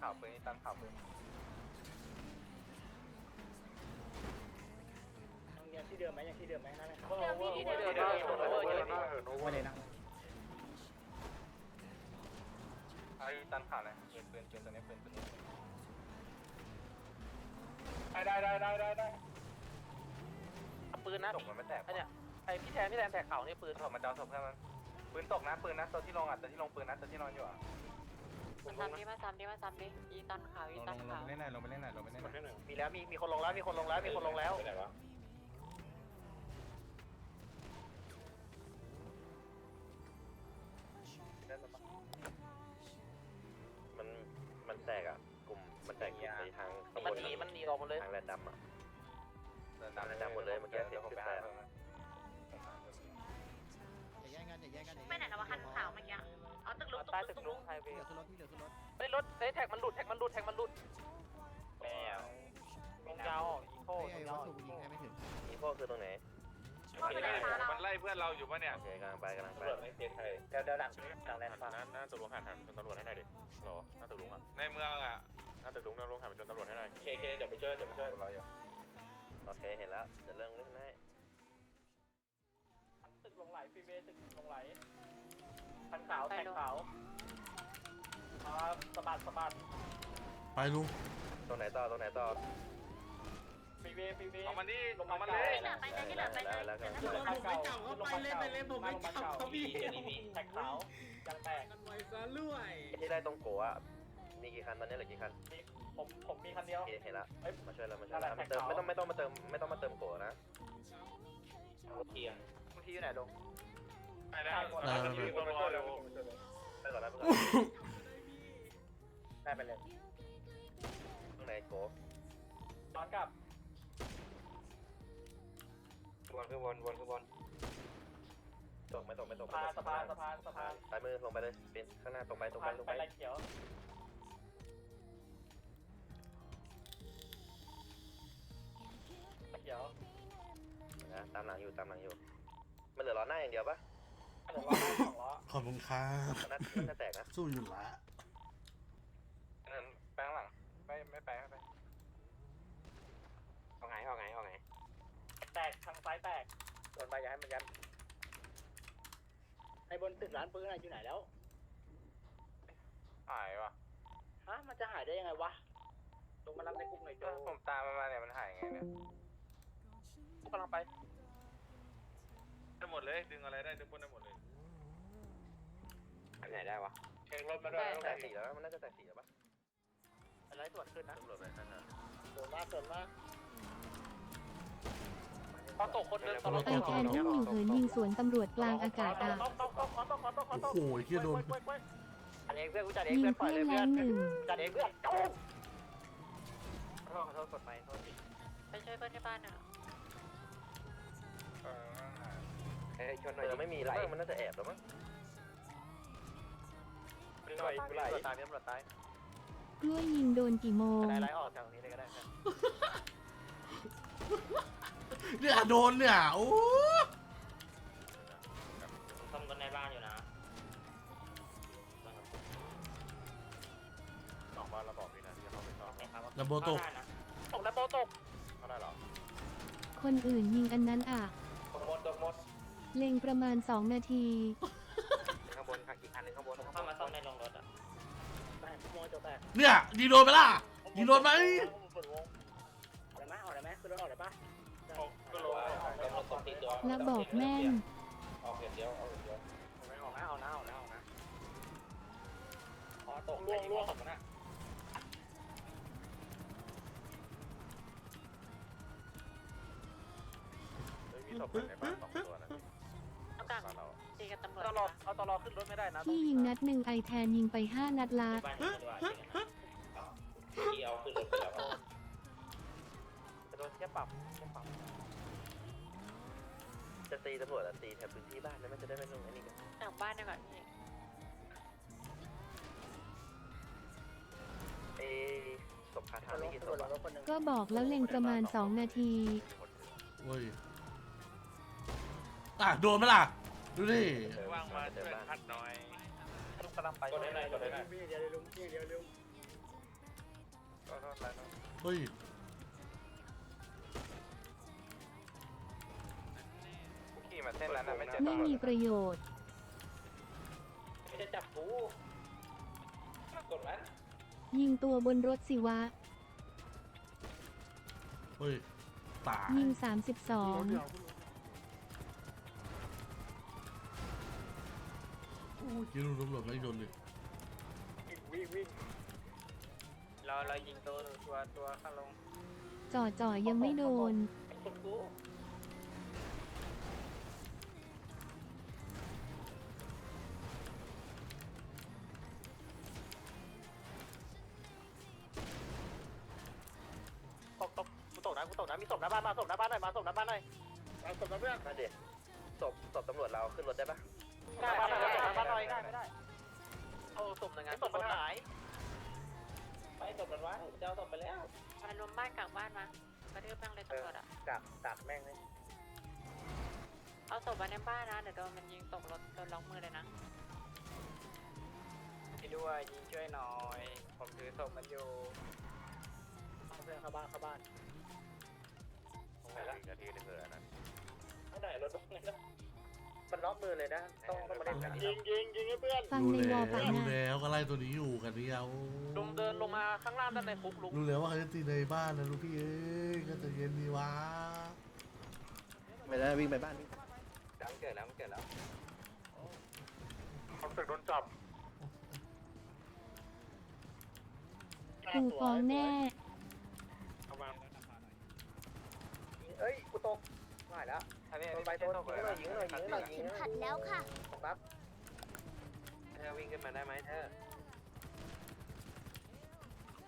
ข่าวปืนนี่ตั้งข่าวปืนยังที่เดิมไหมยังที่เดิมไหมนั่นแหละเดิมพี่ที่เดิมเดี๋ยวเดี๋ยวเดี๋ยวเดี๋ยวเดี๋ยวเดี๋ยวไม่เลยนะไอ้ตั้งข่าวนะปืนปืนปืนตัวนี้ปืนตัวนี้ได้ได้ได้ได้ได้ปืนนะตกมันไม่แตกไอเนี่ยไอพี่แทนพี่แทนแตกเข่านี่ปืนศพมันจะเอาศพเพื่อนมันปืนตกนะปืนนะตัวที่ลงอะตัวที่ลงปืนนะตัวที่นอนอยู่อะ มาซ้ำดิมาซ้ำดิมาซ้ำดิอีตันขาวอีลงตันลงขาวไปเล่นไหนลงไปเล่นไหนลงไปเล่นไหนมีแล้วมีมีคนลงแล้วมีคนลงแล้วมีคนลงแล้วมันมันแตกอะกลุ่มมันแตกกลุ่มในทางขบมันวนหนีมันหนีออกหมดเลยทางแรนดัมอะเดินเดินหมดเลยเมื่อกี้เสียงผมขึ้นไปแต่หาอย่าแย่งกันอย่าแย่งกันไม่ไหนแล้ววะคันขาวเมื่อกี้ เอาตึกลุกใต้ตึตึกกลุลุกงไฮเวพี่เหย์ลือขึ้นรถพี่เหลือขึ้นรถเฮ้ยรถเฮ้ยแท็กมันหลุดแท็กมันหลุดแท็กมันหลุดแท็กมันหลุดแล้วลงยาวอีโคไอ้ลงวัยาตวถุยิงให้ไม่ถึงอีโฟคือตรงไหนก็คือในฟ้าเรามันไล่เพื่อนเราอยู่ปะเนี่ยโอเคกำลังไปกำลังไปเดี๋ยวเดี๋ยวดักดักแลนด์ฟ้าหน้าตึกลุงหันหันเป็นตำรวจให้หน่อยดิหรอหน้าตึกลุงอะในเมืองอะหน้าตึกลุงหน้าลุงหันเป็นตำรวจให้หน่อยเคเคเดี๋ยวไปช่วยเดี๋ยวไปช่วยเราอยู่โอเคเห็นแล้วจะเริ่มเล่นให้ตึกลงไหลฟรีเวย์ตึกลงไหลคั นขาวแท็กขาวอ่าสะบัดสะบัดไปลุงตรงไหนต่อตรงไหนต่อฟรีเวย์ฟรีเวย์เอามันนี่ลงเอามามันเลเลยยที่เหลือไปเลยที่เหลือไปเลยเดี๋ยวนะลงมาเก่าลงมาเก่าลงมาเก่าพี่แท็กขาวยังแตกที่ได้ตรงโกะอะมีกี่คันตอนนี้เหลือกี่คันผมผมมีคันเดียวโอเคเห็นละเอ้ยมาช่วยเรามาช่วยเราอะไรมาเติมแท็ไม่กต้องเขาไม่ต้องมาเติมไม่ต้องมาเติมโกะนะบางทีอยู่ไหนลง ไปแล้วได้ได้อยู่ตรงรอเดี๋ยวไปก่อนนะไปก่อนได้ไปเลยตรงไหนโกะย้อนกลับวนขึ้นวนวนขึ้นวนตกไม่ตกไม่ตกสะพานสะพานสะพานสะพานซ้ายมือลงไปเลยเป็นข้างหน้าตรงไปตรงไปผ่านตรงไปไปไรเขียวเขียวนะตามหลังอยู่ตามหลังอยู่มันเหลือล้อหน้าอย่างเดียวปะ เดี๋ยวล้อหน้าสองล้อขอบคุณครับมันน่ามันน่าแตกนะสู้อยู่ละแปลงหลัง ไม่ไม่แปลงไม่แปลงเอาไงเอาไงเอาไงแตกทางซ้ายแตกโดนไปย้ายมันย้ำไอ้บนตึกร้านปืนอะไรอยู่ไหนแล้วหายว่ะฮะมันจะหายได้ยังไงวะลงมารับในกลุ่มหน่อยโจผมตามมันมาเนี่ยมันหายไงเนี่ย กำลังไป ได้หมดเลยดึงอะไรได้ดึงบนได้หมดเลยไหนได้วะเช็ครถมาด้วยแตกสีแล้วมันน่าจะแตกสีแล้วปะอะไรส่วนขึ้นนะตำรวจไปข้างหน้าโดนมากโดนมากพอตกคนเดินตลอดไอแคนอุ้มอยู่เหินยิงสวนตำรวจกลางอากาศอะต้องต้องต้องต้องต้องต้องต้องโอ้โหเฮียโดนจัดเองเพื่อนกูจัดเองยิงเพื่อนปล่อยเพื่เลอยนเพื่อนแรงหนึ่งจัดเองเพื่อนโอ้ขอโทษขอโทษกดไปโทษทีไปช่วยเพื่อนที่บ้านอะ เอ้ยชนหน่อยไม่มีแล้วมั้งมันน่าจะแอบแล้วมั้งหน่อยกูไหลตายตำรวจตายกล้วยยิงโดนกี่โมงได้ไล่ออกจากตรงนี้เลยก็ได้เนี่ยโดนเนี่ยโอ้ซ่อมกันในบ้านอยู่นะสองบ้านเราบอกพี่นะที่จะเข้าไปต่อระโบตกตกแล้วโบตกเข้าได้หรอคนอื่นยิงอันนั้นอะ ตกหมดตกหมด เล็งประมาณ 2 นาที ข้างบนอีกคันนึงข้างบนเข้ามาซ่อมในโรงรถอะแตกขโมยตัวแตกเนี่ยยิงโดนไปล่ะยิงโดนไหมเปิดวงเอาได้ไหมเอาได้ไหมคือรถออกได้ปะก็ลงแล้วตกติดตัวแล้วบอกแม่น ออกเดียวเอาเดียวไม่ออกนะเอานะเอานะเอานะอ๋อตกล่วงล่วงนะเฮ้ยมีศพอยู่ในบ้านสองตัวนะต้ องการบ้านเราตีกับตำรวจตลอดเอาตลอดขึ้นรถไม่ได้นะที่ยิงนัดหนึ่งไอแทนยิงไป5นัดละที่เอาขึ้นรถไปแล้วจะโดนแค่ปรับแค่ปรับจะตีตำรวจอะตีแถบพื้นที่บ้านแล้วมันจะได้ไม่ลงไอ้นี่กันหลังบ้านได้ก่อนพี่เอ้ศพคาถาไม่กี่ศตำรวพจอะรถคนหนึ่งก็บอกแล้วเล็งประมาณ 2 นาทีโอ้ยอะโดนไหมล่ะ ดูดิว่างมาช่วยพัดหน่อยลูกกำลังไปก็ได้ไหนก็ได้ไหนวิ่งเดียวเลยลุงวิ่งเดียวลุงขอโทษแล้วนะเฮ้ยกูขี่มาเส้นนั้นนะไม่เจ็บไม่มีประโยชน์ไม่จะจับกูกดมันยิงตัวบนรถสิวะเฮ้ยตายยิง32โอ้ย ยิงตำรวจไม่โดนเลยเราเรายิงตัวตัวตัวข้างลงจ่อจ่อยังไม่โดน ไอ้คนกูตกตกกูตกนะกูตกนะมีศพหน้าบ้านมาศพหน้าบ้านหน่อยมาศพหน้าบ้านหน่อยเอาศพมาเพื่อนนั่นดิศพศพตำรวจเราขึ้นรถได้ปะ พมันวะจะเอาศพไปแล้วมารวมบ้านกลางบ้านมากระทืบแม่งเลยตำรวจอะกักกักแม่งเลยเอาศพมาในบ้านนะ เดี๋ยวโดนมันยิงตกรถโดนล็อกมือเลยนะ ช่วยด้วยยิงช่วยหน่อย ผมถือศพมันอยู่เอาเพื่อนเข้าบ้านเข้าบ้านอีกนาทีหนึงเลยอันนั้นข้างไหนรถตรงไหนนะ มันล็อกมือเลยนะ ต้องต้องมาเล่นกันยิงยิงยิงให้เพื่อนฟังรู้ในวแล้อวลปะรู้นะแล้วก็ไล่ตัวนี้อยู่กันนี้เอาลุงเดินลงมาข้างล่างด้านในคุกลุงรู้แล้วว่าเขาจะตีในบ้านนะลูกพี่เอ้ยก็จะเย็นดีวะไม่ได้วิ่งไปบ้านดังเกิดแล้วมันเกิดแล้วเขาสึกโดนจับกูฟ้องแน่ เอ้ยกูตกไม่แล้ว อันนี้โดอันนนี้ไปไม่โดใช่นตกเลยยิงหน่อยยิงหน่อยยิงหน่อยยิงหน่อยขัดแล้วค่ะตกปั๊บเธอวิ่งขึ้นมาได้ไหมเธอ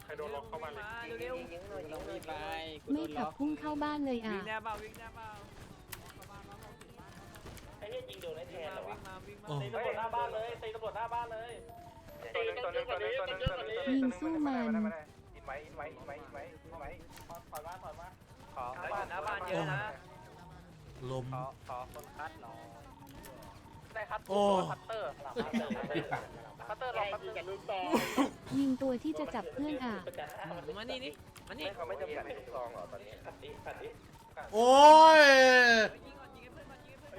ใครโดนล็อกเข้ามาเลยยิงยิงยิงหน่อยยิงหน่อยยิงหน่อยไม่ขับพุ่งเข้าบ้านเลยอะไอ้เหี้ยยิงโดนไอ้แทนเหรอวะโอ้ตีตำรวจหน้าบ้านเลยตีตำรวจหน้าบ้านเลยตัวนึงตัวนึงตัวนึงตัวนึงตัวนึงตัวนึงยิงสู้มัน อินไว้อินไว้อินไว้อินไว้อินไว้ถอยมาถอยมาขอหน้าบ้านเยอะนะ ลม ขอขอคนคัดหน่อยได้คัตโอ้คัตเตอร์คัตเตอร์ลองคัตเตอร์ลูกต่อยิงตัวที่จะจับเพื่อนอะ มานี่นี่มานี่เขาไม่จำกัดลูกซองเหรอตอนนี้ขัดดิขัดดิโอ้ย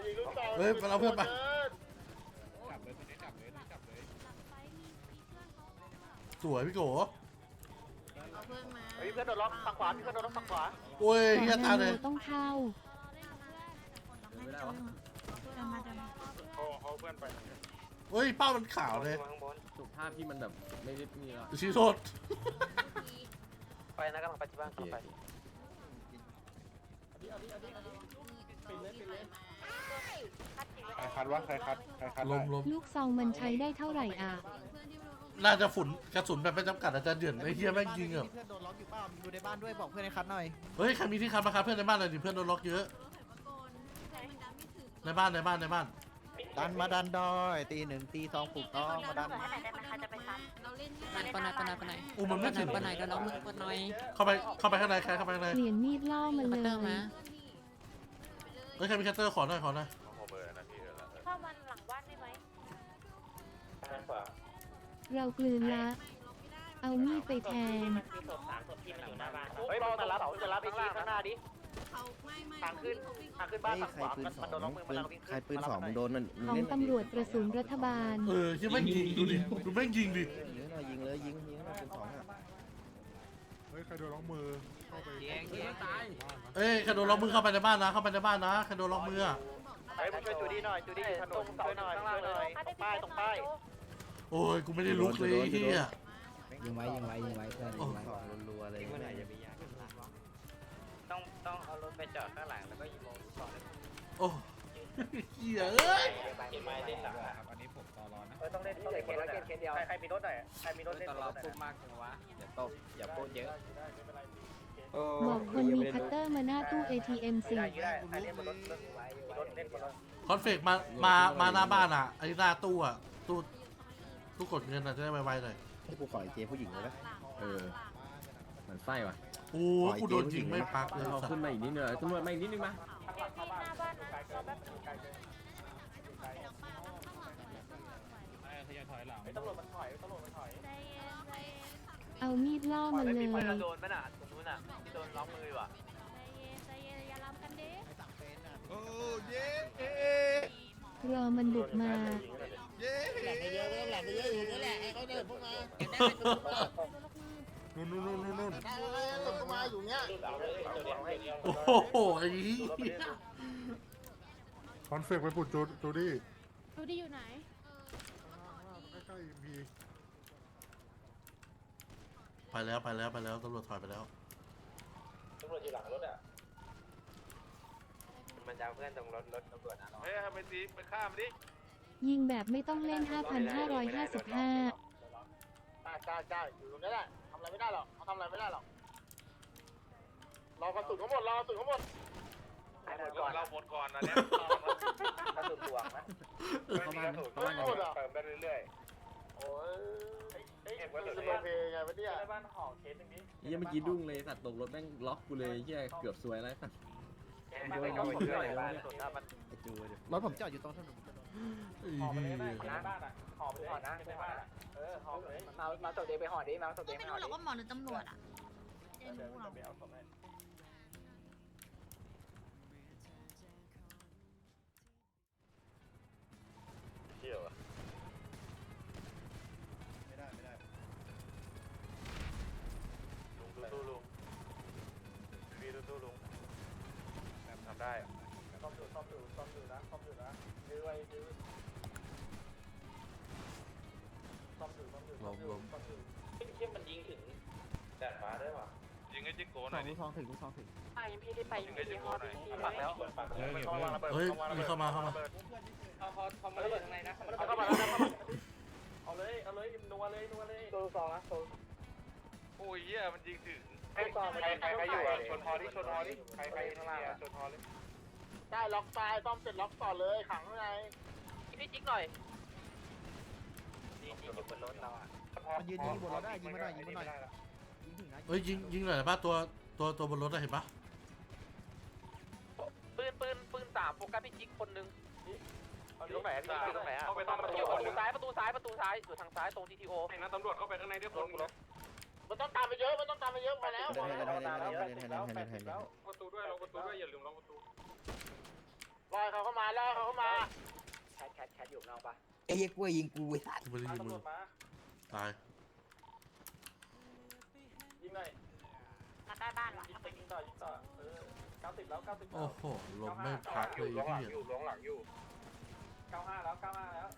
ยิงลูกต่อเฮ้ยไปเอาเพื่อนไปสวยพี่โกเฮ้ยเพื่อนโดนล็อกฝั่งขวาเพื่อนโดนล็อกฝั่งขวาโอ้ยเฮียตานาเลโนยต้องเข้า เขาเขาเพื่อนไปเฮ้ยเป้ามันขาวเลยข้างบนสุภาพที่มันแบบไม่ได้นี่แล้วชี้โทษไปนะกำลังไปที่บ้านกำลังไปใครคัดวะใครคัดใครคัดลมลมลูกซองมันใช้ได้เท่าไหร่อะน่าจะฝุ่นกระสุนแบบไม่จำกัดอาจารย์เดือนไอ้เฮียแม่งยิงอะเพื่อนโดนล็อกอยู่เปล่าดูในบ้านด้วยบอกเพื่อนให้คัดหน่อยเฮ้ยใครมีที่คันมาคันเพื่อนในบ้านหน่อยดิเพื่อนโดนล็อกเยอะ ในบ้านในบ้านในบ้าน ดันมาดันดอยตีหนึ่งตีสองถูกต้องมาดันปนไหนปนไหนปนไหนอู้มันไม่ถึง ปนไหนโดนล็อกมือกดหน่อยเข้าไปเข้าไปข้างในใครเข้าไปข้างในเปลี่ยนมีดล่อมันคัตเลเตอร์มายเฮ้ยใครมีคัตเตอร์ขอหน่อยขอหน่อยโอเบอร์นาทีเดียวละเข้ามันหลังบ้านได้ไหมทางขวาเรากลืนละ เอามีดไปแทนมีศพสามศพที่มันอยู่หน้าบ้านเฮ้ยมารั บจะรับไปทีข้างหน้าดิทางขึ้นทางขึ้นบ้านเฮ้ยฝั่งใครขวาปืนสมันองโดนล็อกมือมันปืนเราวิ่งขึ้นใครปืนสองมึงโดนมันมึงของเล่นตำรวจกระสุนรัฐบาล เออยังแม่งยิงดูดิดูแม่งยิงดิยิงหน่อยยิงเลยยิงยิงหน่อยปืนสองอะเฮ้ยใครโดนล็อกมือเข้าไปยิงยิงตายเอ้ยใครโดนล็อกมือเข้าไปในบ้านนะเข้าไปในบ้านนะใครโดนล็อกมืออะเฮ้ยมาช่วยจูดี้หน่อยจูดี้อยู่ถนนช่วยหน่อยช่วยหน่อยตรงป้ายตรงป้ายโอ้ยกูไม่ได้ลุกเลยไอ้เฮียยิงไว้ยิงไว้ยิงไว้เพื่อนยิงไว้ สองรัวๆเลยต้อง ต้องเอารถไปจอดข้างหลังแล้วก็ยิงลงลูกศรโอ้เฮียเอ้ยเห็นไหมเล่นหลังอันนี้ผมต่อรอนะเออต้องเล่นต้องเล่นคนละเกมเกมเดียว ใครใครมีรถหน่อยใครมีรถเล่นตรลอถดหน่อยพูดมากจังวะอย่าตบอย่าพูดเยอะบอกคนมีคัตเตอร์มาหน้าตู้ ATM สิได้ยิงได้ใครเล่นบนรถรถรถเล่นบนรถคอนเฟกมา มา มาหน้าบ้านอะไอ้หน้าตู้อะ ตู้ตู้กดเงินอะจะได้ไวๆหน่อยให้กูขอไอ้เจผู้หญิงเลยนะเออเหมือนไส้ว่ะ โอ้กูโดนยิงไม่พักเลยเราสัตขึ้นว์มาอีกนิดนึงตำรวจมาอีกนิดนึงมาที่หน้าบ้านนะรอแป๊บนึงไอ้ตำรวจมันถอยตำรวจมันถอยเอามีดล่อมันเลย โดนมันอะตรงนู้นอะที่โดนล็อกมือว่ะใจเย็นใจเย็นอย่าล้ำกันดิโอ้เย้รอมันบุกมา เย้แหลกเยอะแหลกเยอะอยู่นั่นแหละไอ้เขาเดินพวกมาเห็ นได้ไหมตัวพวกมานู่นนู่นนู่นนู่นนู่นได้แล้วตัวพวกมาอยู่เนี้ยเอาเลยตัวเดียวให้เดียวโอ้โหไอ้นี่คอนเฟกไปปุดจูจูดี้ดูดิอยู่ไหน ใกล้ๆพีไปแล้วไปแล้วไปแล้วตำรวจถอยไปแล้ว ตำรวจอยู่หลังรถอะ มันจะเอาเพื่อนตรงรถรถตำรวจนะเฮ้ยทำไปตีไปข้ามดิยิงแบบไม่ต้องเล่น 5,555กล้ากล้ากล้าอยู่ตรงนี้แหละทำอะไรไม่ได้หรอกเขาทำอะไรไม่ได้หรอกรอกระสุนเขาหมดรอกระสุนเขาหมดให้หมดก่อนเราหมดก่อนนะเนี่ยกระสุนตวงนะเข้าบ้านเข้าบ้านไม่หมดอะเติมไปเรื่อยโอ้ยเก็บไว้เลยจะโอเคไงวะเนี่ยในบ้านห่อเคสหนึ่งนี้เฮียเมื่อกี้ดุ้งเลยสัตว์ตกรถแม่งล็อกกูเลยเฮียเกือบซวยแล้วสัตว์ไม่ไม่ไม่ไม่บ้านสุดถ้ามันไอ้จูเดี๋ยวรถผมจอดอยู่ตรงถนนไอ้ห่อไปเลยเหี้ก็ได้ยในบ้านอะห่อไปเลยในบ้านอะ เออห่อไปเลยมา มาศพเด็กไปห่อดิ มาศพเด็กไม่ไปห่อรู้หรดิอกว่าหมอหรือตำรวจอะเดี๋ยวจะไปเอาศพให้เชี่ยวอะไม่ได้ไม่ได้ลุงสู้ๆลุงวีสู้ๆลุงทำได้ ซ่อมอยู่ซ่อมอยู่ซ่อมอยู่นะซ่อ มอยู่ซ่อมอยู่ซ่อมอยู่เที่ยมันยิงถึงดัดฟ้าได้ป่ะยิงไอ้จิ๊กโก้สหน่อองยลูดิกทองถึงลูกทองถึงไปพี่ที่ไปยิงไอ้จิ๊กโก้หน่อยปักแล้วปักเฮ้ยต้องวางระเบิดเฮ้ยต้องวางระมีเบิดเข้ามาเข้ามาเอาพอพอมาระเบิดข้างในนะเอาเข้ามาแล้วเข้ามาเอาเลยเอาเลยนัวเลยนัวเลยตัวสองนะตัวโอ้ยเหี้ยมันยิงถึงใครใครใครใครอยู่อะชนพอดิชนพอดิใครใครข้างล่างชนพอดิได้ล็อกตายซ่อมเสร็จล็อกต่อเลยขังข้างในพี่จิ๊กหน่อยยิงยิงอยู่ บนรถเราอะมันยืนยิงบนรถได้ยิงมาหน่อยยิงมาหน่อยิงถึงนะเฮ้ยยิงยิงหน่อยนะป้าตัวตัวตัวบนรถอะเห็นปะปืนปืนปืนสามโฟกัสพี่จิ๊กคนนึงอยู่ตรงไหนอะพี่จิ๊ยู่ตรงไหนอะเข้าไปตามประตูประตูซ้ายประตูซ้ายประตูซ้ายอยู่ทางซ้ายตรง GTO เห็นนะตำรวจเข้าไปข้างในด้วยคนรถมันต้องตามไปเยอะ มันต้องตามไปเยอะไปแล้วมปแล้วไปแล้วไปแล้วประตูด้วยเราประตูด้วยอย่าลืมล็อกประตูลอเขาเข้ามาลอเขาเข้ามาแคทแคทแคทอยู่เราปะ ไอ้เหี้ยกล้วยยิงกูไอ้สัสกูไม่ได้ยิงตำรมึวงจมาตายยิงหน่อยมาใต้บ้านเหรอยิงยิงต่อยิงต่อเออเก้าสิบแล้วเก้าสิบโอ้โหลมไม่พักเลยไอ้เหี้ยอยู่ลงหลังอยู่เก้าห้าแล้วเก้าห้าแล้ว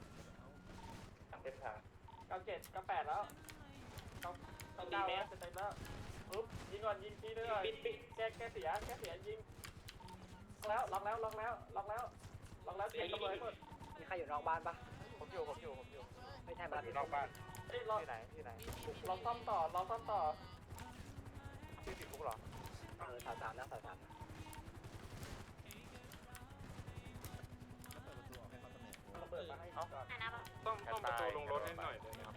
เส้นทางเก้าเจ็ดเก้าแปดแล้วเก้าเก้าเก้าแล้วจะเต็มแล้วปึ๊บยิงก่อนยิงทีนึงปิดปิดแก้แก้เสียแก้เสียยิงล็อกแล้วล็อกแล้วล็อกแล้วล็อกแล้วล็อกแล้วเสียงตำรวจหมดมีใครอยู่นอกบ้านปะ ผมอยู่ผมอยู่ผมอยู่ไม่ใช่มัมานอยู่นอกบ้านเอ้ยรอที่ไหนที่ไหนรอซ่อมต่อรอซ่อมต่อที่ติดคุกเหรอเออสามสามแล้วสามสามระเบิดมาให้ก่อนอะนะต้องต้องประตูลงรถให้หน่อยเลยนะครับ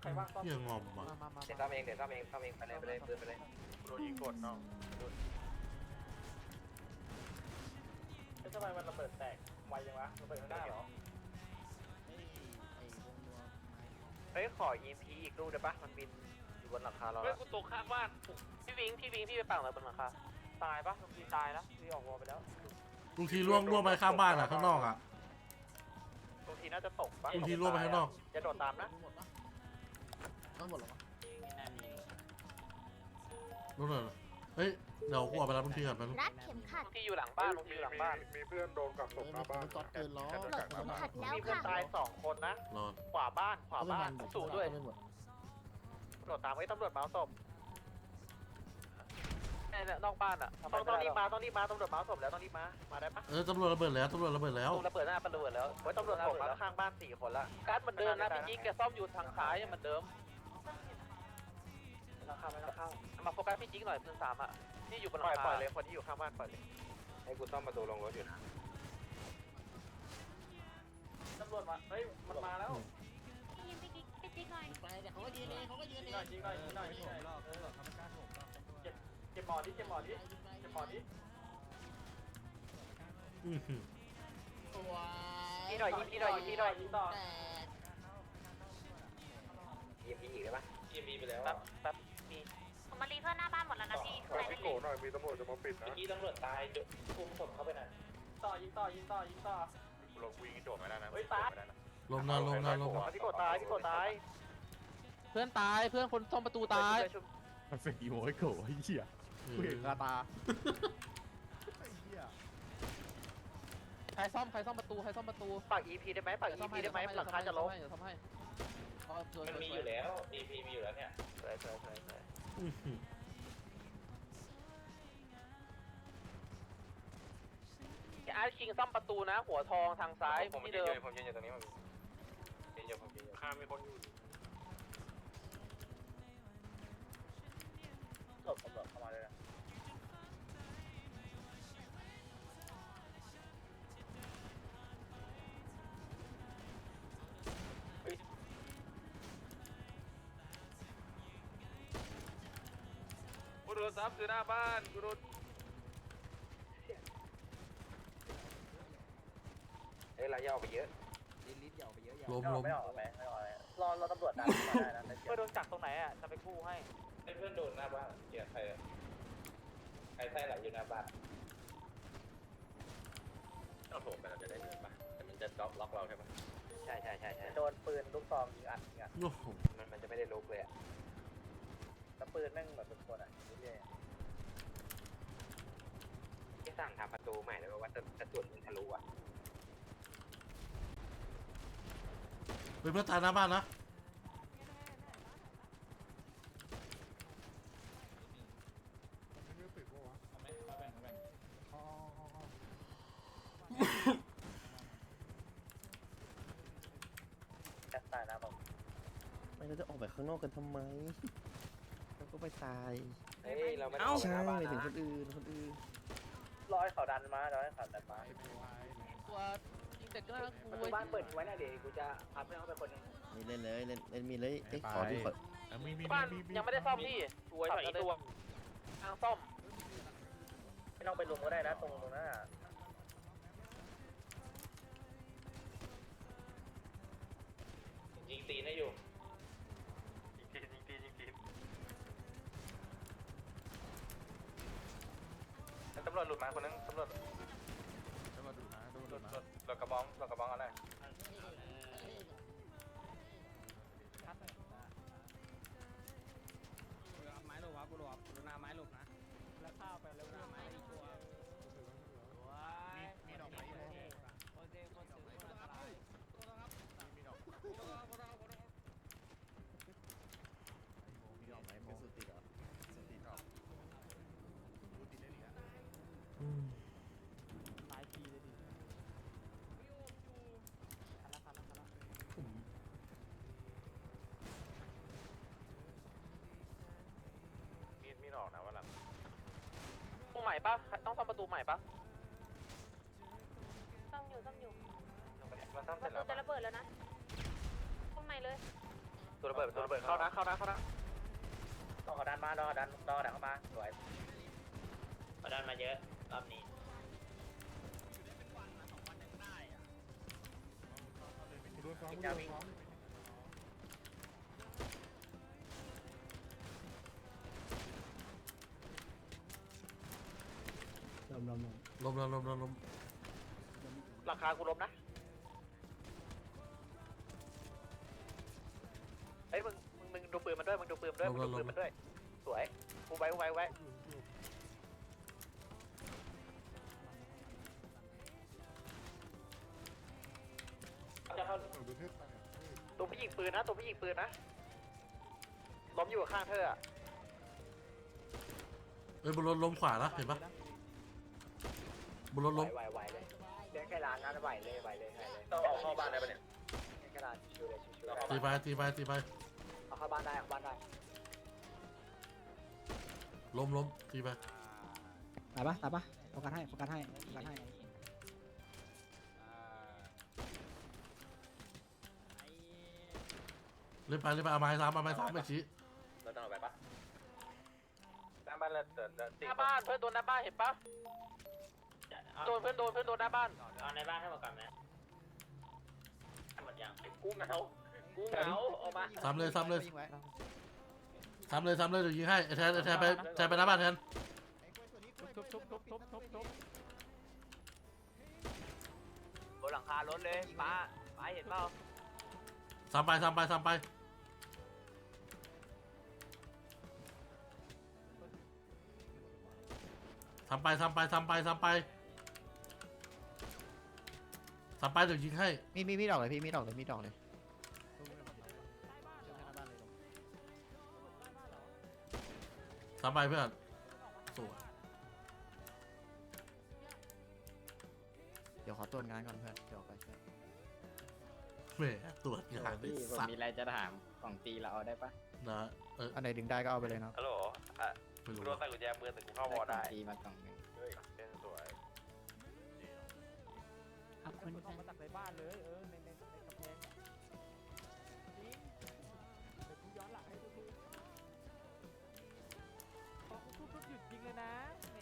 ใครว่างซ่อมเหี้ยงอมอะมามามาเดี๋ยวซ่อมเองเดี๋ยวซ่อมเองซ่อมเองไปเลยไปเลยปืนไปเลยโดนยิงกดเนาะแล้วทำไมมันระเบิดแตกไวยังวะระเบิดข้างหน้าเหรอ เฮ้ยขอ EMP อีกลูกได้ปะมันบินอยู่บนหลังคาเราเฮ้ยกูตกข้างบ้านพี่วิงพี่วิงพี่ไปปังเลยบนหลังคาตายปะทีตายแล้วทีออกวอลไปแล้วบางทีล่วงล่วงไปข้างบ้านอะข้างนอกอะบางทีน่าจะตกปะบางทีล่วงไปข้างนอกจะโดดตามนะต้องหมดหรอนู่นน่ะ เฮ้ยเดี๋ยวกูออกไปรับบางทีก่อนมันรัดเข็มขัดบางทีอยู่หลังบ้านบางทีอยู่หลังบ้านมีเพื่อนโดนกับศพหน้าบ้านก๊อตเกินล้อปลดเข็มขัดแล้วมีเพื่อนค่ะ ตายสองคนนะรอดขวาบ้านขวาบ้านสูงด้วยไม่หมดโดดตามไอ้ตำรวจเมาศพเนี่ยนอกบ้านอะต้องต้องรีบมาต้องรีบมาตำรวจเมาศพแล้วต้องรีบมามาได้ปะเออตำรวจระเบิดแล้วตำรวจระเบิดแล้วระเบิดหน้าระเบิดแล้วไว้ตำรวจผมมาข้างบ้านสี่คนละการเหมือนเดิมนะพี่จิ๊กแกซ่อมอยู่ทางซ้ายเหมือนเดิมไม่ต้องเข้าไม่ต้องเข้า มาโฟกัสพี่จิ๊กหน่อยเพื่อนสามอะที่อยู่บนหลังคาปล่อยเลยคนที่อยู่ข้างบ้านปล่อยเลยให้กูซ่อมประตูลงรถอยู่นะตำรวจมา เฮ้ย มันมาแล้วยิงไปกิ๊กไปจิ๊กหน่อยไปเดี๋ยวเขาก็ยืนเองเขาก็ยืนยิเองหน่อยยิงหน่อยยิงหน่อยยิงหน่อยเออเก็บเก็บหมอดิเก็บหมอดิเก็บหมอดิอื้อหือตัวพี่หน่อยยิงพี่หน่อยยิงพี่หน่อยยิงต่อแตกยิงพี่อีกได้ปะมีไปแล้วแป๊บแป๊บ มีผมมารีเพื่อนหน้าบ้านหมดแล้วนะพี่ขอพี่โกหน่อยมีตำรวจจะมาปิดนะเมื่อกี้ตำรวจตายอุ้มศพเข้าไปหน่อยต่อยิงต่อยิงต่อยิงต่อ ลงวิ่งโดดไม่ได้นะเฮ้ยตายลมนะลมนะลมนะพี่กดตายพี่กดตายเพื่อนตายเพื่อนคนซ่อมประตูตายมันเป็นอีโมไอโกไอ้เหี้ยกูเห็นคาตาใครซ่อมใครซ่อมประตูใครซ่อมประตูปาก EP ได้ไหมปาก EP ได้ไหมหลังคาจะล้มเดี๋ยวซ่อมให้เดี๋ยวซ่อมให้มันมีอยู่แล้ว DP มีอยู่แล้วเนี่ย สวยสวยสวยสวย อื้อหืออาร์คิงซ่อมประตูนะ หัวทองทางซ้ายผมที่ยืนเดิอมยู่ผมยืนอยู่ตรงนี้มันยืนอยู่ผมยืนอยู่ข้ามมีคนอยู่ ดนซับอยู่หน้าบ้านกูโดนเฮ้ยเราอย่าออกไปเยอะลมลมไม่ออกไหมไม่ออกเลยรอรอตำรวจดันมาได้นะเพื่อนโดนจับตรงไหนอะจะไปกู้ให้ไอ้เพื่อนโดนหน้าบ้านเกียร์ใครอะใครใช่หลังอยู่หน้าบ้านเราโถมไปเราจะได้เดินปะแต่มันจะล็อกล็อกเราใช่ปะใช่ใช่ใช่ใช่โดนปืนลูกซองยิงอัดยิงอัดโอ้โหมันมันจะไม่ได้ลุกเลยอะแล้วปืนแม่งแบบเป็นคนอะเรื่อย ที่สั่งทำประตูใหม่เลยว่ากระสุนมันทะลุอะเฮ้ยเพื่อนตายหน้าบ้านนะๆแค่ตายนะผมไม่เราจะออกไปข้างนอกกันทำไมเราก็ไปตายเฮ้ยเราไม่ได้ออกไปใช่หน้าบ้านไปถึงคนะนอื่นคนอื่น รอให้เขาดันมา รอให้เขาดันมาตัวยิงเด็กก็น่าประกลัตูวบ้านเปิดไว้นะเดี๋ยวกูจะพาเพื่อนเข้าไปคนนึงนี่เล่นเลยเล่นเล่นมีเลยเอ้ยขอที่ขอบ้านยังไม่ได้ซ่อมพี่สวยสวยตัวทางซ่อมไม่ต้องไปลุมก็ได้นะตรงตรงนั้นอะ หลุดมาคนนึงตำรวจตำรวจหลุดนะตำรวจหลุดหลุดกระบองหลุดกระบองอะไร ไม้หลบวะกูหลบกูหน้าไม้หลบนะ แล้วข้าวไปแล้วหน้าไม้อีกตัวมีดอกไม้โอเคโอเคโอเค อืม ตายทีเลยดิคันละคันละคันละ มีดมีดออกนะวันหลัง ประตู ใหม่ปะต้องซ่อมประตูใหม่ปะซ่อมอยู่ซ่อมอยู่มันซ่อมปเสร็ระจตูแล้วจะระเบิดแล้วนะข้างในเลยตัวระเบิดตัวระเบิดเข้านะเข้านะเข้านะต้องเขาดันมาต้องเขาดันต้องเขาดันเข้ามาสวยมาดันมาเยอะรอบนี้กินยาวิ่ง ลมลมลมลมนะลมนะลมราคากูลบนะเฮ้ยมึงมึงมึงดูปืนมันด้วยมึงดูปืนมันด้วยมึงดูปืนมันด้วย สวยกูไว้กูไว้กูไว้จะเข้าตัวผู้หญิงปืนนะตัวผู้หญิงปืนนะล้มอยู่ข้างเธออะเอ้ยบนรถล้มขวานะเห็นปะ บนรถล้มไหวไหวเลยเลี้ยงไก่ร้านนะไหวเลยไหวเลยไหวเลยต้องออกเข้าบ้านได้ปะเนี่ยเลี้ยงไก่ร้านชิวๆเลยชิวๆเลยตีไปตีไปตีไปเอาเข้าบ้านได้เอาเข้าบ้านได้ล้มล้มตีไปตายปะตายปะโฟกัสให้โฟกัสให้โฟกัสให้เล่นไปเล่นไปเอาไม้ซ้ำเอาไม้ซ้ำไปชี้เราต้องออกไปปะหน้าบ้านแล้วเดินเดินหน้าบ้านเพื่อนโดนหน้าบ้านเห็นปะ โดนเพื่อนโดนเพื่อนโดนหน้าบ้านเอาในบ้านให้หมดก่อนไหมหมดยังกูเหงากูเหงาออกมาซ้ำเลยซ้ำเลยยิงไว้ทำเลยทำเลยเดี๋ยวยิงให้ไอ้แทนไอ้แทนไปแทนไปหน้าบ้านแทนทุบทุบทุบทุบทุบทุบบนหลังคารถเลยป้าป้าเห็นเปล่าทำไปทำไปทำไปทำไปทำไปทำไปทำไป ทำไปเดี๋ยวยิงให้ มีมีมีดอกเลยพี่มีดอกเลยมีดอกเลยทำไปเพื่อนสวยเดี๋ยวขอตรวจงานก่อนเพื่อนเดี๋ยวไปช่วยแหม่ตรวจงานไอ้สัตว์มีอะไรจะถามของตีเราเอาได้ปะนะเอออันไหนดึงได้ก็เอาไปเลยนะฮัลโหลอะไม่กูรู้โดนใส่กุญแจมือแต่กูเข้าวอลได้ตีมากล่องหนึ่ง ขอบคุณออกค่ะมาจากในบ้านเลยเออในในในกำแพงจริงเดี๋ยวกูย้อนหลังให้ดูทีพอกูทุบทุบหยุดยิงเลยนะแหม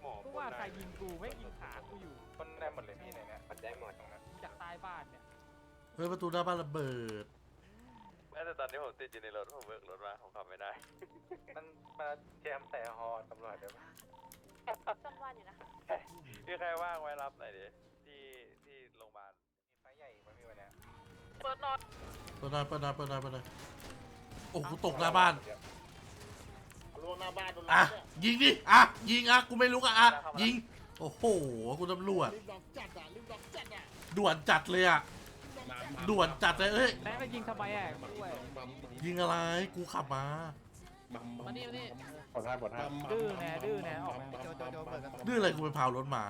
หมอกูว่าใครยิงกูไม่ยิงขากูอยู่คนได้หมดเลยพี่ในเนี้ยมันได้หมดตรงนั้นยิงจากใต้บ้านเนี่ยเฮ้ยประตูหน้าบ้านระเบิดแม้แต่ตอนนี้ผมติดอยู่ในรถผมเบิกรถมาผมขับไม่ได้ มันมาแจมแต่ฮอตำรวจเดี๋ยว ต้นว่านอยู่นะคะพี่ใครว่างไว้รับหน่อยดิที่ที่โรงพยาบาลไฟใหญ่มันมีวันเนี้ยเปิดนอนเปิดหน้าเปิดหน้าเปิดหน้าเปิดหน้าโอ้กูตกหน้าบ้าน ลวงหน้าบ้านโดนอะ เนี่ยยิงดิ อะ ยิงอะ กูไม่รู้อะอะ ยิง โอ้โห คุณตำรวจ รีบดอกจัดอะรีบดอกจัดอะด่วนจัดเลยอะ ด่วนจัดเลยเอ้ย แม่ก็ยิงทำไมอะด้วย ยิงอะไร กูขับมา มานี่มานี่ ปลดห้าปลดห้าดื้อแน่ดื้อแน่ออกมา โจโจโจเปิดกันดื้ออะไรกูไปพาวรถมา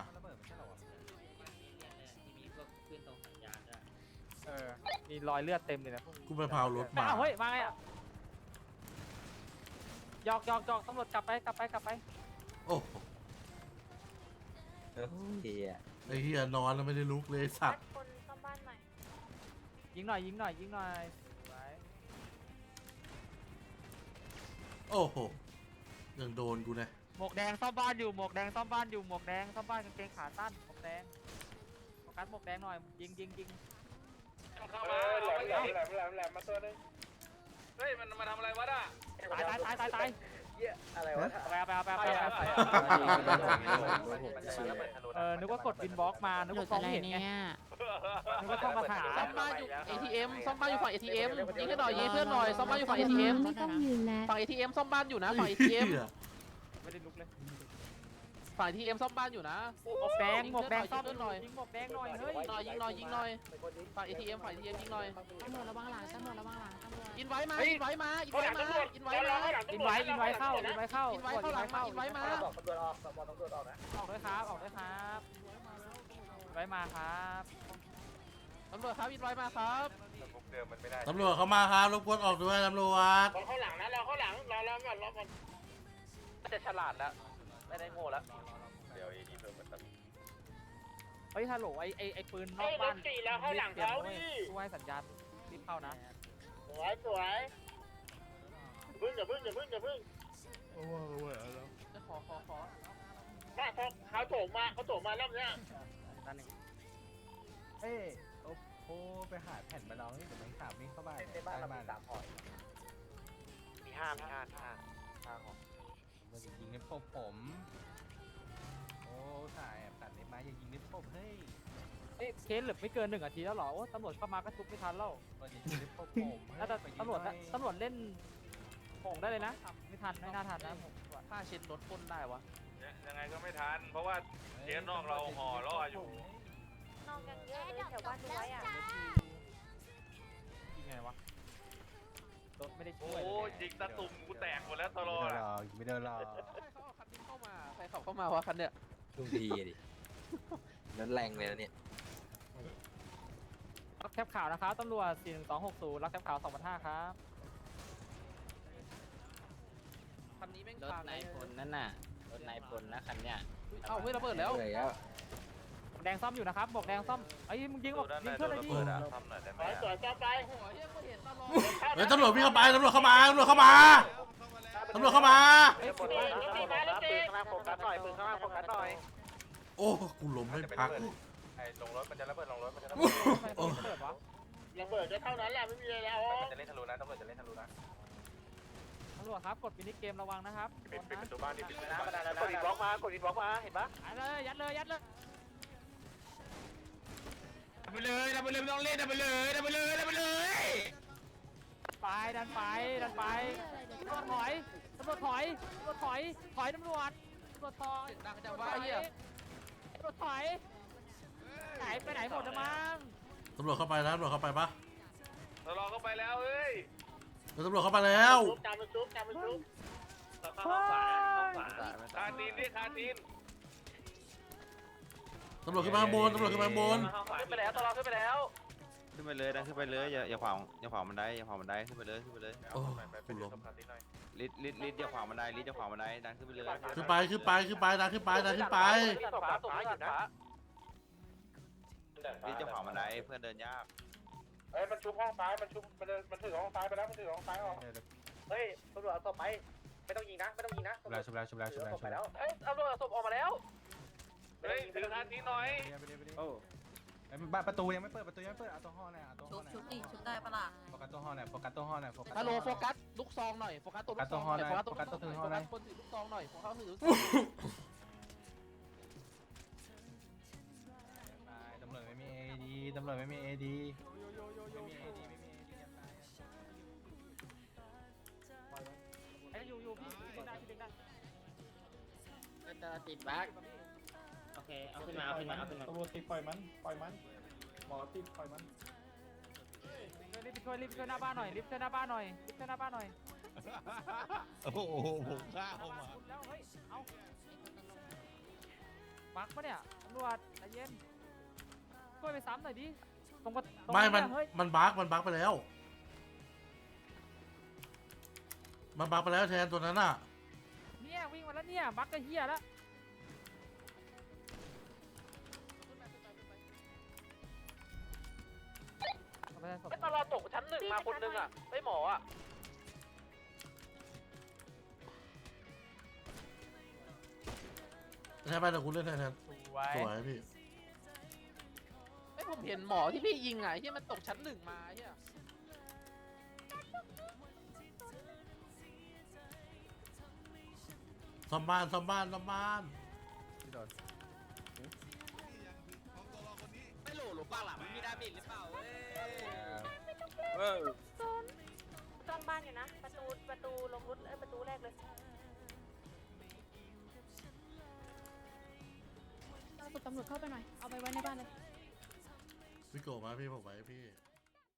เออ มีรอยเลือดเต็มเลยนะกูไปพาวรถมาอ้าวเฮ้ย มาไงอะหยอกหยอกหยอกตำรวจกลับไปกลับไปกลับไป โอ้โหเฮียไอ้เหี้ยนอนแล้วไม่ได้ลุกเลยไอ้สัตว์ คนซ่อมบ้านใหม่ยิงหน่อยยิงหน่อยยิงหน่อยไว้โอ้โห ยังโดนกูนะหมวกแดงซ่อมบ้านอยู่หมวกแดงซ่อมบ้านอยู่หมวกแดงซ่อมบ้านกางเกงขาสั้นหมวกแดงโฟกัสหมวกแดงหน่อยยิงยิงยิงเออแหลมแหลมแหลมแหลมแหลมมาตัวนึงเฮ้ยมันมาทำอะไรวะน่ะตายตายตายตายตาย อะไรวะไปเอาไปเอาไปเอาไปเอาไปเออนึกว่ากดวินบล็อกมา นึกหลุว่าดฟ้องอะไรเห็นไง เนี่ยนึกว่าต้องมาถามซ่อมบ้านอยู่ ATM ซ่อมบ้านอยู่ฝั่ง ATM ยิงให้หน่อยยิงให้เพื่อนหน่อยซ่อมบ้านอยู่ฝั่ง ATM ไม่ต้องยืนแล้ว ฝั่ง ATM ซ่อมบ้านอยู่นะฝั่ง ATM ไม่ได้ลุกเลย ฝั่ง ATM ซ่อมบ้านอยู่นะหมวกแดงหมวกแดงซ่อมยิหน่อยยิงหมวกแดงหน่อยเฮ้ยหน่อยยิงหน่อยยิงหน่อยฝั่ง ATM ฝั่ง ATM ยิงหน่อยตำรวจระวังหลังตำรวจระวังหลังตำรวจอินไว้มาอินไว้มาอินไว้มาอินไว้มาอินไว้อินไว้เข้าอินไว้เข้าอินไว้เข้าหลังมาอินไว้มาออกด้วยครับออกด้วยครับอินไว้มาครับตำรวจครับอินไว้มาครับมุกเดิมมันไม่ได้ตำรวจเข้ามาครับรบกวนออกด้วยตำรวจรอเข้าหลังนะรอเข้าหลังรอรอก่อนรอก่อนจะฉลาดแล้ว ไม่ได้โง่แล้วเดี๋ยวอีดีเพิ่มมันตัดเฮ้ยฮัลโหลไอไอไอปืนนเฮ้อยกรบ้านถสี่แล้วเข้าหลังเขาดิ ช่วยสัญญาณรีบเข้านะสวยสวยอย่าพึ่งอย่าพึ่งอย่าพึ่งอย่าพึ่งขอขอขอถ้าเขาเขาโถมมาเขาโถมมารอบเนี้ยด้านหนึ่งเอ้โอ้โหไปหาแผ่นมาลองนี่เดี๋ยวมันขาบวิ่งเข้าบ้านในบ้านเรามีสามหอยมีห้ามีห้ามีห้ามันจะยิ งในพวกผม โอ้ถ่ายตัดในไม้อย่ายิงในพวกเฮ้ยเอ๊ะเคสเหลือไม่เกินหนึ่งนาทีแล้วเหรอ โอ้ตำรวจเข้ามาก็ทุบไม่ทันแล้วมันจะยิงในพวกผมแล้วแต่ตำรวจนะตำรวจเล่นโป่งได้เลยนะไม่ทันไม่น่าทันนะผมผ้าเช็ดรถพ่นได้วะยังไงก็ไม่ทัน เพราะว่า เจ๊นอกเราห่อล่ออยู่ นอกยังเยอะเลยแถวบ้านด้วยอะ ยังไงวะ รถไม่ได้ช่โอ้วยยิงตะตุ่มกูแตกหมดแล้วตลอดไม่เดินหรอกเข้ามาใครขับเข้ามาวะคันเนี่ยทุกทีดินั่นแรงเลยนะเนี่ยรับแคปข่าวนะครับตำรวจ41260รับแคปข่าว2,500ครับคันนี้แม่งรถขาดนายพลนั่นน่ะรถนายพลนะคันเนี้ยเอ้าเฮ้ยระเบิดแล้ว เลยแล้วหมวก แดงซ่อมอยู่นะครับหมวกแดงซ่อมไอ้ยมึงยิงบอกยิงเพื่อนเลยดิ ทำหน่อยได้ไหสมวยสวยต่อไปโอ้ยยังไม่เห็นตลอดเฮ้ยตำรวจวิ่งเข้าไปตำรวจเข้ามาตำรวจเข้ามาตำรวจเข้ามา เฮ้ยรถสี่รถสี่มารถสี่ข้างล่างโฟกัสหน่อยปืนข้างล่างโฟกัสหน่อยโอ้กูล้มไม่พักไอ้ลงรถมันจะระเบิดลงรถมันจะระโอ้เบิดทำไมโอ้เปิดวะระเบิดดก็เท่านั้นแหละไม่มีอะไรแล้วจะเล่นทะลุนะตำรวจจะเล่นทะลุนะตำรวจครับกดมินิเกมระวังนะครับปิดปิดประตูบ้านดิปิดประตูบ้านกดอินบล็อกมากดอินบล็อกมาเห็นปะเลยยัดเลยยัดเลย ไปเลยดับไปเลยไม่ต้องเล่นดับไปเลยดับไปเลยดับไปเลยไปดันไปดันไปตำรวจถอยตำรวจถอยตำรวจถอยถอยตำรวจตำรวจถอยดังจะว่าเหี้ยตำรวจถอยไหนไปไหนหมดละมั้งตำรวจเข้าไปนะตำรวจเข้าไปปะเรารอเข้าไปแล้วเอ้ยเดี๋ยวตำรวจเข้าไปแล้วจามไปซุปจามไปซุปเข้าห้องขวาห้องขวาคาตีนดิคาตีน ตำรวจขึ้นมาข้างบนตำรวจขึ้นมาข้างบนขึ้นไปแล้วตลอดขึ้นไปแล้วขึ้นไปเลยดันขึ้นไปเลยอย่าอย่าขวางอย่าขวางบันไดอย่าขวางบันไดขึ้นไปเลยขึ้นไปเลยโอ้ไปไปคุณดูล้มสะพานนิดหน่อยลิดลิดลิดอย่าขวางบันไดลิดอย่าขวางบันไดดันขึ้นไปเลยขึ้นไปขึ้นไปขึ้นไปดันขึ้นไปดันขึ้นไปตกฟ้าตกฟ้าอยู่นะลิดอย่าขวางบันไดเพื่อนเดินยากเฮ้ยมันชุบห้องซ้ายมันชุบมันมันถือห้องซ้ายไปแล้วมันถือห้องซ้ายออกเฮ้ยตำรวจเอาศพไปไม่ต้องยิงนะไม่ต้องยิงนะชุบแล้วชุบแล้วชุบแล้วชุบแล้วชุบแล้วเฮ้ยตำรวจเอาศพออกมาแล้ว เฮ้ยถือคาตีนหน่อยโอ้บ้านประตูยังไม่เปิดประตูยังไม่เปิดเอาตัวห้องเนี่ยเอาตัวห้ชุอบงชุบดิชุบได้ปะล่ะโฟกัสตัวห้องเนี่ยโฟกัสตัวห้องเนี่ยโฟกัส ฮัลโหลโฟกัสลูกซองหน่อยโฟกัสตัวลูกซองหน่อยโฟกัสตัวลูกซองหน่อยโฟกัสคนถือลูกซองหน่อยโฟกัสถือลูกซองตำรวจไม่มีเอดีตำรวจไม่มีเอดีไม่มีเอดีไม่มีเอดีอย่าตายไอ้อยู่อยู่พี่พี่ดึงได้พี่ดึงได้จะติดแบ็คโอ เคเอาขึ้นมาเอาขึ้นมาเอาขึ้นมา ตำรวจติดปล่อยมันปล่อยมันหมอติดปล่อยมันรีบไปช่วยรีบไปช่วยหน้าบ้านหน่อยรีบช่วยหน้าบ้านหน่อยรีบช่วยหน้าบ้านหน่อยโอ้โหผมฆ่าหน้าเอาบ้านมาคุณแล้วเฮ้ยเอาบักปะเนี่ยตำรวจใจเย็นช่วยไปซ้ำหน่อยดิตรงกระตรงไม่มันเฮ้ยมันบั๊กมันบั๊กไปแล้ว มันบั๊กไปแล้วแทนตัวนั้นอะเนี่ยวิ่งมาแล้วเนี่ยบักก็เฮียแล้ว ไอ้ตลอดตกชั้นหนึ่งมาคนหนึ่งอะไอ้หมออะใช่ป่ะแต่คุณเล่นแทนแทนสวยสวยพี่ไอ้ผมเห็นหมอที่พี่ยิงอะเฮียมันตกชั้นหนึ่งมาเฮียซ่อมบ้านซ่อมบ้านซ่อมบ้านไม่หลูหรือเปล่าล่ะมันมีดาเมจหรือเปล่าเว้ย จ้องบ้านอยู่นะ ประตูประตูลงรุดเอ้ยประตูแรกเลยเอาศพตำรวจเข้าไปหน่อย เอาไปไว้ในบ้านเลย พี่โกมาพี่ผมไว้พี่